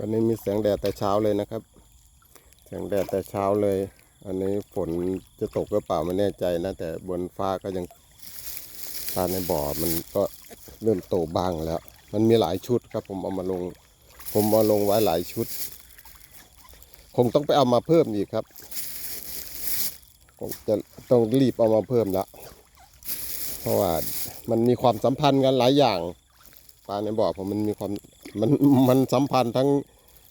วันนี้มีแสงแดดแต่เช้าเลยนะครับ แสงแดดแต่เช้าเลย อันนี้ฝนจะตกหรือเปล่าไม่แน่ใจนะ แต่บนฟ้าก็ยังปลาในบ่อมันก็เริ่มโตบ้างแล้ว มันมีหลายชุดครับ ผมเอามาลง ผมเอาลงไว้หลายชุด คงต้องไปเอามาเพิ่มอีกครับคงจะต้องรีบเอามาเพิ่มล้วเพราะว่ามันมีความสัมพันธ์กันหลายอย่างปลาในบ่อผมมันมีความ มันมันสัมพันธ์ทั้ง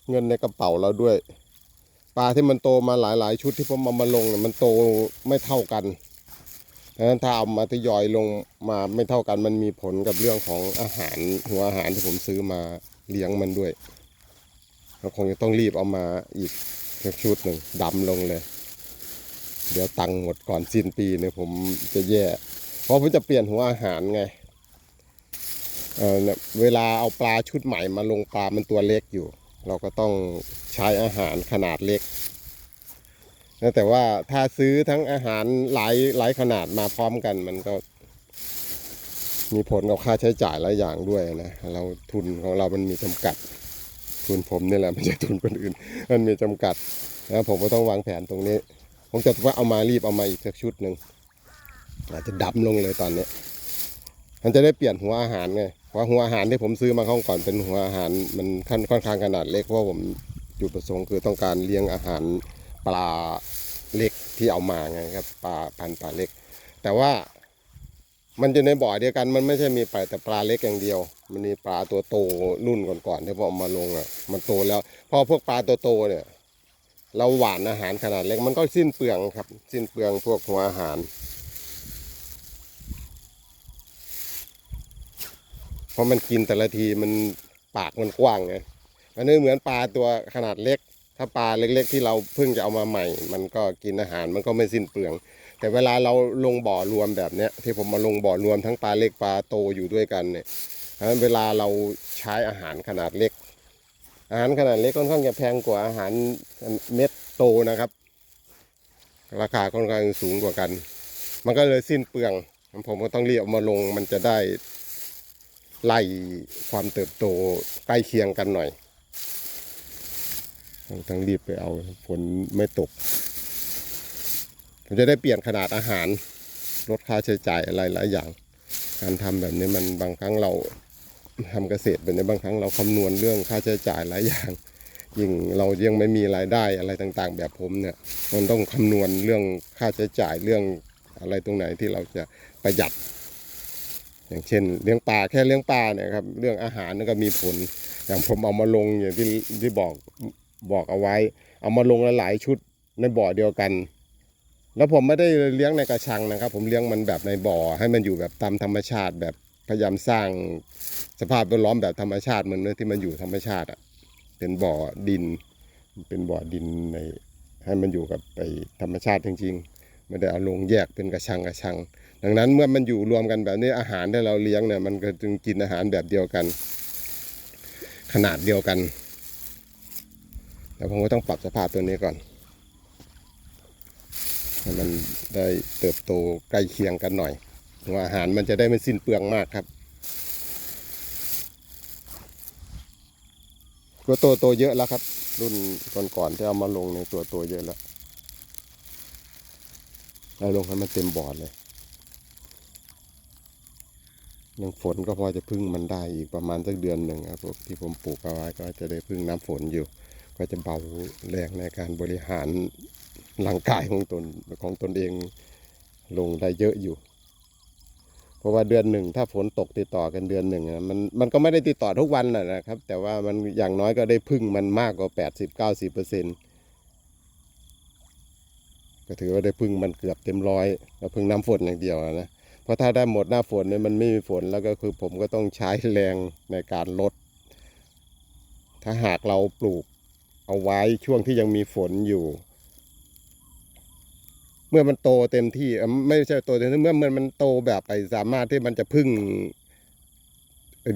เงินในกระเป๋าเราด้วย ปลาที่มันโตมาหลาย ๆ ชุดที่ผมเอามาลงเนี่ยมันโตไม่เท่ากันดังนั้นถ้าเอามาทยอยลงมาไม่เท่ากัน มันมีผลกับเรื่องของอาหารหัวอาหารที่ผมซื้อมาเลี้ยงมันด้วยเราคงจะต้องรีบเอามาอีกชุดหนึ่งดำลงเลย เดี๋ยวตังค์หมดก่อนสิ้นปีเนี่ยผมจะแย่ เพราะผมจะเปลี่ยนหัวอาหารไง เวลาเอาปลาชุดใหม่มาลงปลามันตัวเล็กอยู่ เราก็ต้องใช้อาหารขนาดเล็กนะแต่ว่าถ้าซื้อทั้งอาหารหลายหลายขนาดมาพร้อมกัน มันก็ มีผลกับค่าใช้จ่ายหลายอย่างด้วยนะเราทุนของเรามันมีจำกัด ทุนผมนี่แหละไม่ใช่ทุนคนอื่น มันมีจำกัดนะผมก็ต้องวางแผนตรงนี้ ผมจะว่าเอามารีบเอามาอีกสักชุดหนึ่งอาจจะดับลงเลยตอนนี้ มันจะได้เปลี่ยนหัวอาหารไง เพราะหัวอาหารที่ผมซื้อมาข้าก่อนเป็นหัวอาหารมันค่อนค่อนข้างขนาดเล็กเพราะผมจุดประสงค์คือต้องการเลี้ยงอาหารปลาเล็กที่เอามาไงครับปลาพันปลาเล็ก แต่ว่ามันจะในบ่อเดียวกันมันไม่ใช่มีปลาแต่ปลาเล็กอย่างเดียว มันมีปลาตัวโตรุ่นก่อนๆที่ผมเอามาลงอะมันโตแล้ว พอพวกปลาตัวโตเนี่ย เราหวานอาหารขนาดเล็กมันก็สิ้นเปลืองครับ สิ้นเปลืองพวกหัวอาหาร เพราะมันกินแต่ละทีมันปากมันกว้างไงมันไม่เหมือนปลาตัวขนาดเล็ก ถ้าปลาเล็ก ๆ ที่เราเพิ่งจะเอามาใหม่ มันก็กินอาหารมันก็ไม่สิ้นเปลือง แต่เวลาเราลงบ่อรวมแบบเนี้ยที่ผมมาลงบ่อรวมทั้งปลาเล็กปลาโตอยู่ด้วยกันเนี่ยเพราะฉะนั้นเวลาเราใช้อาหารขนาดเล็ก อาหารขนาดเล็กค่อนข้างจะแพงกว่าอาหารเม็ดโตนะครับ ราคาค่อนข้างสูงกว่ากัน มันก็เลยสิ้นเปลือง ผมก็ต้องรีบเอามาลงมันจะได้ ไล่ความเติบโตใกล้เคียงกันหน่อยต้องต้งรีบไปเอาฝนไม่ตก ผมจะได้เปลี่ยนขนาดอาหาร ลดค่าใช้จ่ายอะไรหลายอย่าง การทำแบบนี้มันบางครั้งเราทำเกษตรแบบนี้บางครั้งเราคำนวณเรื่องค่าใช้จ่ายหลายอย่างยิ่งเรายังไม่มีรายได้อะไรต่างๆ แบบผมเนี่ย มันต้องคำนวณเรื่องค่าใช้จ่ายเรื่องอะไรตรงไหนที่เราจะประหยัด อย่างเช่นเลี้ยงปลาแค่เลี้ยงปลาเนี่ยครับเรื่องอาหารนั่นก็มีผล อย่างผมเอามาลงอย่างที่ที่บอกบอกเอาไว้ เอามาลงหลายชุดในบ่อเดียวกัน แล้วผมไม่ได้เลี้ยงในกระชังนะครับ ผมเลี้ยงมันแบบในบ่อ ให้มันอยู่แบบตามธรรมชาติ แบบพยายามสร้างสภาพแวดล้อมแบบธรรมชาติเหมือนเนื้อที่มันอยู่ธรรมชาติอะเป็นบ่อดิน เป็นบ่อดินในให้มันอยู่กับไปธรรมชาติจริงๆไม่ได้เอาลงแยกเป็นกระชังกระชัง ดังนั้นเมื่อมันอยู่รวมกันแบบนี้อาหารที่เราเลี้ยงเนี่ย มันก็จึงกินอาหารแบบเดียวกัน ขนาดเดียวกันแต่ผมก็ต้องปรับสภาพตัวนี้ก่อนให้มันได้เติบโตใกล้เคียงกันหน่อยหัวอาหารมันจะได้ไม่สิ้นเปลืองมากครับตัวโตโตเยอะแล้วครับ รุ่นก่อนๆที่เอามาลงในตัวโตเยอะแล้วเอาลงให้มันเต็มบอร์ดเลย ยังฝนก็พอจะพึ่งมันได้อีกประมาณสักเดือนหนึ่งครับที่ผมปลูกเอาไว้ก็จะได้พึ่งน้ำฝนอยู่ ก็จะเบาแรงในการบริหารร่างกายของตนของตนเองลงได้เยอะอยู่ เพราะว่าเดือนหนึ่งถ้าฝนตกติดต่อกันเดือนหนึ่งมันมันก็ไม่ได้ติดต่อทุกวันนะนะครับ แต่ว่ามันอย่างน้อยก็ได้พึ่งมันมากกว่าแปดสิบเก้าสิบเปอร์เซ็นก็ถือว่าได้พึ่งมันเกือบเต็มร้อยแล้วพึ่งน้ำฝนอย่างเดียวนะ เพราะถ้าได้หมดหน้าฝนเนี่ยมันไม่มีฝนแล้วก็คือผมก็ต้องใช้แรงในการลด ถ้าหากเราปลูกเอาไว้ช่วงที่ยังมีฝนอยู่ เมื่อมันโตเต็มที่ไม่ใช่โตเต็มที่เมื่อมันมันโตแบบไปสามารถที่มันจะพึ่ง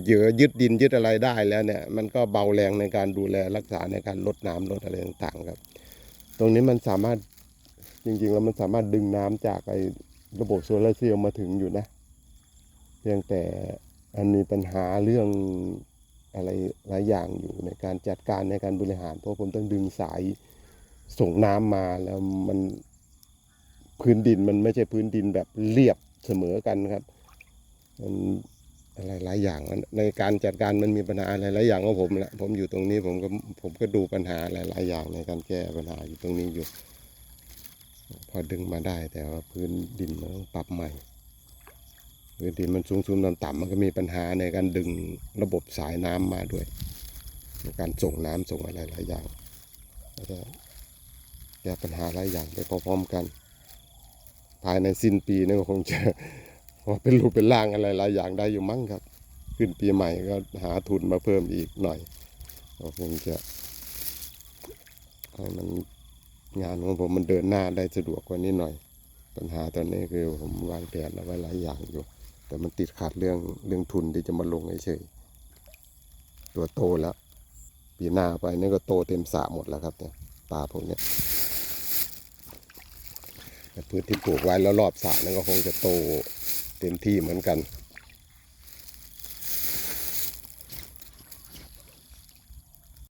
เหยื่อยึดดินยึดอะไรได้แล้วเนี่ย มันก็เบาแรงในการดูแลรักษาในการลดน้ำลดอะไรต่างๆครับ ตรงนี้มันสามารถจริงๆแล้วมันสามารถดึงน้ำจากไอ ระบบโซลาร์เซลล์มาถึงอยู่นะ เพียงแต่อันมีปัญหาเรื่องอะไรหลายอย่างอยู่ในการจัดการในการบริหาร เพราะผมต้องดึงสายส่งน้ำมาแล้วมันพื้นดินมันไม่ใช่พื้นดินแบบเรียบเสมอกันครับ มันอะไรหลายอย่างในการจัดการมันมีปัญหาอะไรหลายอย่างของผมแหละผมอยู่ตรงนี้ผมก็ผมก็ดูปัญหาหลายๆอย่างในการแก้ปัญหาอยู่ตรงนี้อยู่ พอดึงมาได้แต่ว่าพื้นดินมันต้องปรับใหม่ พื้นดินมันสูงสูงต่ำต่ำๆมันก็มีปัญหาในการดึงระบบสายน้ำมาด้วย ในการส่งน้ำส่งอะไรหลายอย่างแล้วก็แก้ปัญหาหลายอย่างไปพร้อมๆกัน ภายในสิ้นปีนี่ก็คงจะพอเป็นรูปเป็นร่างอะไรหลายอย่างได้อยู่มั้งครับ ขึ้นปีใหม่ก็หาทุนมาเพิ่มอีกหน่อยก็คงจะให้มัน งานของผมมันเดินหน้าได้สะดวกกว่านี้หน่อย ปัญหาตอนนี้คือผมวางแผนเอาไว้หลายอย่างอยู่ แต่มันติดขัดเรื่องเรื่องทุนที่จะมาลงเฉยตัวโตแล้ว ปีหน้าไปนี่ก็โตเต็มสระหมดแล้วครับเนี่ยปลาพวกเนี้ยแต่พื้นที่ปลูกไว้แล้วรอบสระนั่นก็คงจะโตเต็มที่เหมือนกัน